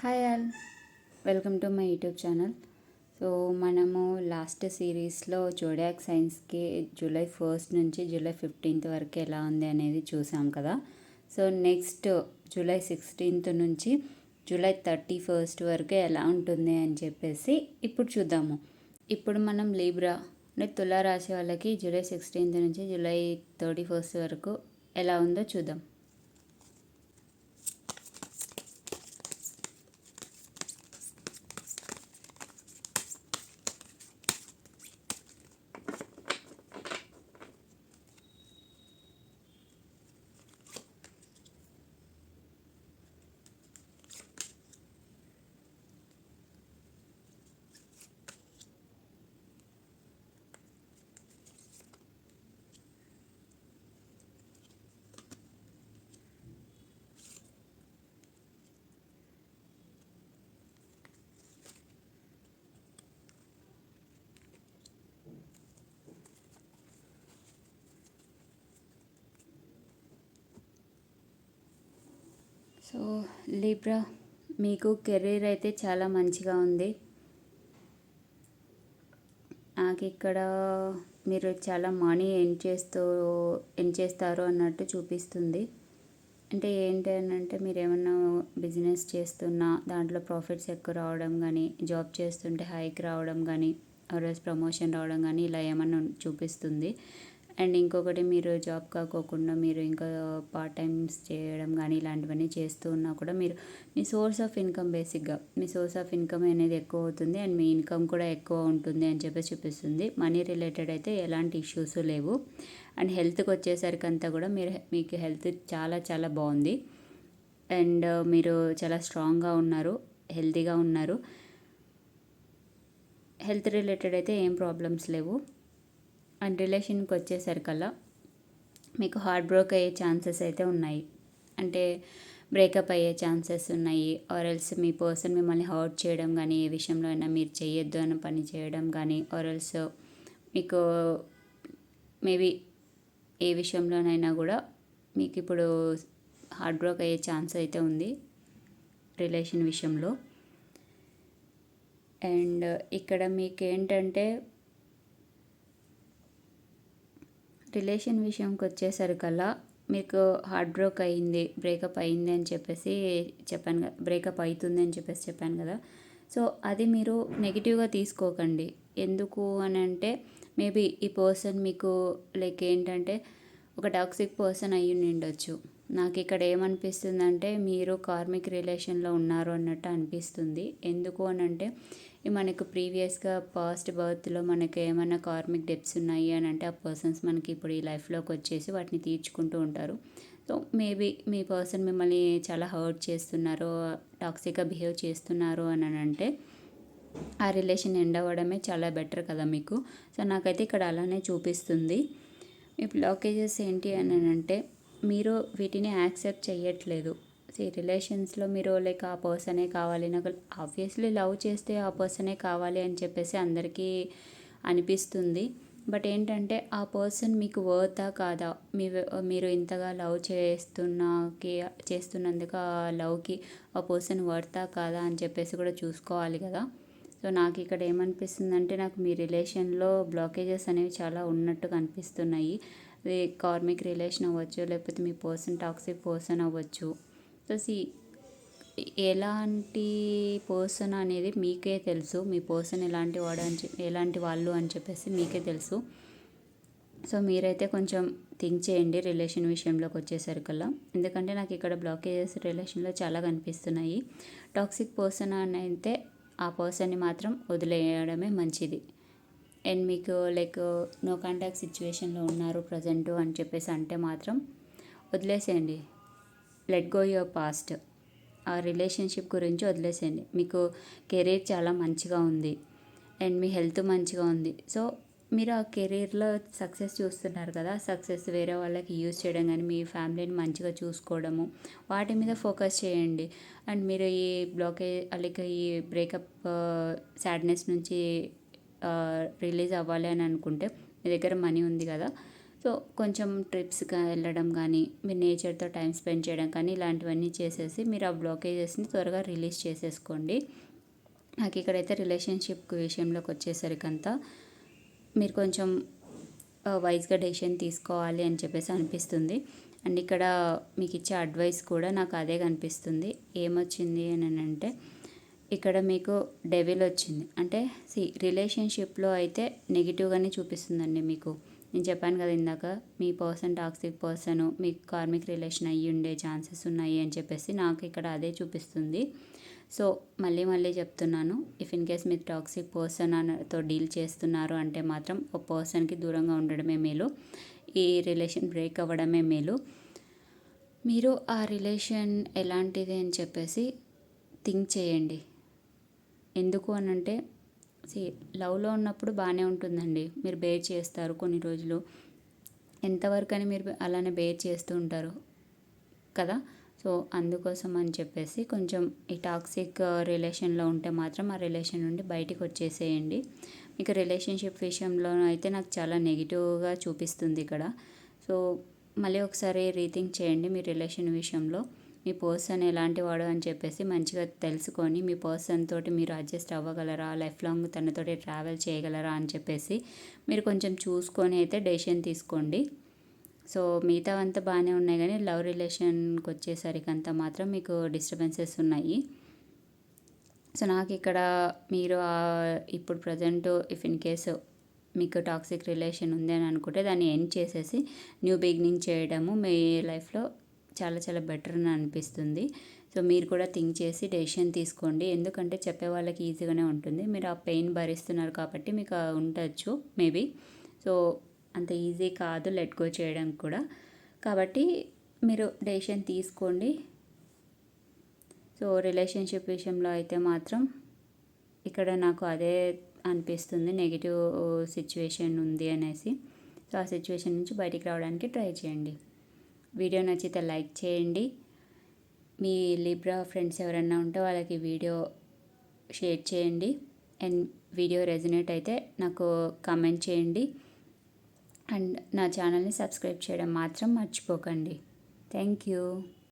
Hi all. Welcome to my YouTube channel. So మనము last సిరీస్లో zodiac సైన్స్కి July first నుంచి జూలై ఫిఫ్టీన్త్ వరకు ఎలా ఉంది అనేది చూసాం కదా. సో నెక్స్ట్ జూలై సిక్స్టీన్త్ నుంచి జూలై థర్టీ ఫస్ట్ వరకు ఎలా ఉంటుంది అని చెప్పేసి ఇప్పుడు చూద్దాము. ఇప్పుడు మనం లీబ్రా అంటే తులా రాశి వాళ్ళకి జూలై సిక్స్టీన్త్ నుంచి జూలై థర్టీ ఫస్ట్ వరకు ఎలా ఉందో చూద్దాం. సో లీబ్రా మీకు కెరీర్ అయితే చాలా మంచిగా ఉంది. నాకు ఇక్కడ మీరు చాలా మనీ ఎన్ చేస్తూ ఎన్ చేస్తారు అన్నట్టు చూపిస్తుంది. అంటే ఏంటి అని అంటే మీరు ఏమన్నా బిజినెస్ చేస్తున్నా దాంట్లో ప్రాఫిట్స్ ఎక్కువ రావడం కానీ జాబ్ చేస్తుంటే హైక్ రావడం కానీ ఆర్ఎస్ ప్రమోషన్ రావడం కానీ ఇలా ఏమన్నా చూపిస్తుంది. అండ్ ఇంకొకటి మీరు జాబ్ కాకోకుండా మీరు ఇంకా పార్ట్ టైమ్స్ చేయడం కానీ ఇలాంటివన్నీ చేస్తూ ఉన్నా కూడా మీరు మీ సోర్స్ ఆఫ్ ఇన్కమ్ బేసిక్గా మీ సోర్స్ ఆఫ్ ఇన్కమ్ అనేది ఎక్కువ అవుతుంది అండ్ మీ ఇన్కమ్ కూడా ఎక్కువ ఉంటుంది అని చెప్పేసి చూపిస్తుంది. మనీ రిలేటెడ్ అయితే ఎలాంటి ఇష్యూస్ లేవు. అండ్ హెల్త్కి వచ్చేసరికి అంతా కూడా మీరు మీకు హెల్త్ చాలా చాలా బాగుంది. అండ్ మీరు చాలా స్ట్రాంగ్గా ఉన్నారు హెల్తీగా ఉన్నారు. హెల్త్ రిలేటెడ్ అయితే ఏం ప్రాబ్లమ్స్ లేవు. అండ్ రిలేషన్కి వచ్చేసరికల్లా మీకు హార్ట్ బ్రోక్ అయ్యే ఛాన్సెస్ అయితే ఉన్నాయి. అంటే బ్రేకప్ అయ్యే ఛాన్సెస్ ఉన్నాయి. ఆర్ ఎల్స్ మీ పర్సన్ మిమ్మల్ని హర్ట్ చేయడం కానీ ఏ విషయంలో అయినా మీరు చేయొద్దు అన్న పని చేయడం కానీ ఆర్ ఎల్స్ మీకు మేబీ ఏ విషయంలోనైనా కూడా మీకు ఇప్పుడు హార్ట్ బ్రోక్ అయ్యే ఛాన్స్ అయితే ఉంది రిలేషన్ విషయంలో. అండ్ ఇక్కడ మీకు ఏంటంటే రిలేషన్ విషయంకి వచ్చేసరికల్లా మీకు హార్ట్ బ్రోక్ అయింది బ్రేకప్ అయింది అని చెప్పేసి చెప్పాను కదా బ్రేకప్ అవుతుంది అని చెప్పేసి చెప్పాను కదా. సో అది మీరు నెగిటివ్గా తీసుకోకండి. ఎందుకు అని అంటే మేబీ ఈ పర్సన్ మీకు లైక్ ఏంటంటే ఒక టాక్సిక్ పర్సన్ అయ్యి ఉండొచ్చు నాకు ఇక్కడ ఏమనిపిస్తుంది అంటే మీరు కార్మిక్ రిలేషన్లో ఉన్నారు అన్నట్టు అనిపిస్తుంది. ఎందుకు అని అంటే మనకు ప్రీవియస్గా పాస్ట్ బర్త్లో మనకి ఏమైనా కార్మిక్ డెప్స్ ఉన్నాయి అని అంటే ఆ పర్సన్స్ మనకి ఇప్పుడు ఈ లైఫ్లోకి వచ్చేసి వాటిని తీర్చుకుంటూ ఉంటారు. సో మేబీ మీ పర్సన్ మిమ్మల్ని చాలా హర్ట్ చేస్తున్నారు టాక్సిక్గా బిహేవ్ చేస్తున్నారు అని అంటే ఆ రిలేషన్ ఎండ్ అవ్వడమే చాలా బెటర్ కదా మీకు. సో నాకైతే ఇక్కడ అలానే చూపిస్తుంది. మీ బ్లాకేజెస్ ఏంటి అని అంటే మీరు వీటిని యాక్సెప్ట్ చేయట్లేదు ఈ రిలేషన్స్లో మీరు లైక్ ఆ పర్సనే కావాలి. నాకు ఆబ్వియస్లీ లవ్ చేస్తే ఆ పర్సనే కావాలి అని చెప్పేసి అందరికీ అనిపిస్తుంది. బట్ ఏంటంటే ఆ పర్సన్ మీకు వర్తా కాదా? మీ మీరు ఇంతగా లవ్ చేస్తున్నాకి చేస్తున్నందుకు ఆ లవ్కి ఆ పర్సన్ వర్తా కాదా అని చెప్పేసి కూడా చూసుకోవాలి కదా. సో నాకు ఇక్కడ ఏమనిపిస్తుంది అంటే నాకు మీ రిలేషన్లో బ్లాకేజెస్ అనేవి చాలా ఉన్నట్టు కనిపిస్తున్నాయి కార్మిక్ రిలేషన్ అవ్వచ్చు లేకపోతే మీ పర్సన్ టాక్సిక్ పర్సన్ అవ్వచ్చు. సో సి ఎలాంటి పర్సన్ అనేది మీకే తెలుసు. మీ పర్సన్ ఎలాంటి వాడు అని ఎలాంటి వాళ్ళు అని చెప్పేసి మీకే తెలుసు. సో మీరైతే కొంచెం థింక్ చేయండి రిలేషన్ విషయంలోకి వచ్చేసరికల్లా. ఎందుకంటే నాకు ఇక్కడ బ్లాకేజెస్ రిలేషన్లో చాలా కనిపిస్తున్నాయి. టాక్సిక్ పర్సన్ అని అయితే ఆ పర్సన్ని మాత్రం వదిలేయడమే మంచిది. అండ్ మీకు లైక్ నో కాంటాక్ట్ సిచ్యువేషన్లో ఉన్నారు ప్రజెంటు అని చెప్పేసి అంటే మాత్రం వదిలేసేయండి. లెట్ గో యువర్ పాస్ట్ ఆ రిలేషన్షిప్ గురించి వదిలేసేయండి. మీకు కెరీర్ చాలా మంచిగా ఉంది. అండ్ మీ హెల్త్ మంచిగా ఉంది. సో మీరు ఆ కెరీర్లో సక్సెస్ చూస్తున్నారు కదా సక్సెస్ వేరే వాళ్ళకి యూజ్ చేయడం కానీ మీ ఫ్యామిలీని మంచిగా చూసుకోవడము వాటి మీద ఫోకస్ చేయండి. అండ్ మీరు ఈ బ్లాకేజ్ అలాగే ఈ బ్రేకప్ సాడ్నెస్ uh, నుంచి రిలీజ్ అవ్వాలి అని అనుకుంటే మీ దగ్గర మనీ ఉంది కదా. సో కొంచెం ట్రిప్స్గా వెళ్ళడం కానీ మీరు నేచర్తో టైం స్పెండ్ చేయడం కానీ ఇలాంటివన్నీ చేసేసి మీరు ఆ బ్లాకేజెస్ని త్వరగా రిలీజ్ చేసేసుకోండి. నాకు ఇక్కడైతే రిలేషన్షిప్ విషయంలోకి వచ్చేసరికంతా మీరు కొంచెం వైజ్గా డెసిషన్ తీసుకోవాలి అని చెప్పేసి అనిపిస్తుంది. అండ్ ఇక్కడ మీకు ఇచ్చే అడ్వైస్ కూడా నాకు అదే కనిపిస్తుంది. ఏమొచ్చింది అని అంటే ఇక్కడ మీకు డెవిల్ వచ్చింది. అంటే సి రిలేషన్షిప్లో అయితే నెగిటివ్గానే చూపిస్తుందండి మీకు. నేను చెప్పాను కదా ఇందాక మీ పర్సన్ టాక్సిక్ పర్సన్ మీకు కార్మిక్ రిలేషన్ అయ్యి ఉండే ఛాన్సెస్ ఉన్నాయి అని చెప్పేసి నాకు ఇక్కడ అదే చూపిస్తుంది. సో మళ్ళీ మళ్ళీ చెప్తున్నాను. ఇఫ్ ఇన్ కేస్ మీరు టాక్సిక్ పర్సన్తో డీల్ చేస్తున్నారు అంటే మాత్రం ఒక పర్సన్కి దూరంగా ఉండడమే మేలు. ఈ రిలేషన్ బ్రేక్ అవ్వడమే మేలు. మీరు ఆ రిలేషన్ ఎలాంటిది అని చెప్పేసి థింక్ చేయండి. ఎందుకు అని అంటే సి లవ్లో ఉన్నప్పుడు బాగానే ఉంటుందండి. మీరు బేర్ చేస్తారు కొన్ని రోజులు. ఎంతవరకు అని మీరు అలానే బేర్ చేస్తూ ఉంటారు కదా? సో అందుకోసం అని చెప్పేసి కొంచెం ఈ టాక్సిక్ రిలేషన్లో ఉంటే మాత్రం ఆ రిలేషన్ నుండి బయటికి వచ్చేసేయండి. మీకు రిలేషన్షిప్ విషయంలో అయితే నాకు చాలా నెగిటివ్గా చూపిస్తుంది ఇక్కడ. సో మళ్ళీ ఒకసారి రీథింక్ చేయండి మీ రిలేషన్ విషయంలో. మీ పర్సన్ ఎలాంటి వాడు అని చెప్పేసి మంచిగా తెలుసుకొని మీ పర్సన్ తోటి మీరు అడ్జస్ట్ అవ్వగలరా? లైఫ్ లాంగ్ తనతోటి ట్రావెల్ చేయగలరా? అని చెప్పేసి మీరు కొంచెం చూసుకొని అయితే డెసిషన్ తీసుకోండి. సో మిగతా అంతా బాగానే ఉన్నాయి కానీ లవ్ రిలేషన్కి వచ్చేసరికి అంతా మాత్రం మీకు డిస్టర్బెన్సెస్ ఉన్నాయి. సో నాకు ఇక్కడ మీరు ఇప్పుడు ప్రజెంట్ ఇఫ్ ఇన్ కేసు మీకు టాక్సిక్ రిలేషన్ ఉంది అని అనుకుంటే దాన్ని ఎండ్ చేసేసి న్యూ బిగినింగ్ చేయడము మీ లైఫ్లో చాలా చాలా బెటర్ అని అనిపిస్తుంది. సో మీరు కూడా థింక్ చేసి డెసిషన్ తీసుకోండి. ఎందుకంటే చెప్పే వాళ్ళకి ఈజీగానే ఉంటుంది. మీరు ఆ పెయిన్ భరిస్తున్నారు కాబట్టి మీకు ఉండొచ్చు మేబీ సో అంత ఈజీ కాదు లెట్ గో చేయడం కూడా. కాబట్టి మీరు డెసిషన్ తీసుకోండి. సో రిలేషన్షిప్ విషయంలో అయితే మాత్రం ఇక్కడ నాకు అదే అనిపిస్తుంది. నెగిటివ్ సిచ్యువేషన్ ఉంది అనేసి. సో ఆ సిచ్యువేషన్ నుంచి బయటికి రావడానికి ట్రై చేయండి. వీడియో నచ్చితే లైక్ చేయండి. మీ లిబ్రా ఫ్రెండ్స్ ఎవరైనా ఉంటే వాళ్ళకి వీడియో షేర్ చేయండి. అండ్ వీడియో రెజినేట్ అయితే నాకు కామెంట్ చేయండి. అండ్ నా ఛానల్ని సబ్స్క్రైబ్ చేయడం మాత్రం మర్చిపోకండి. Thank you.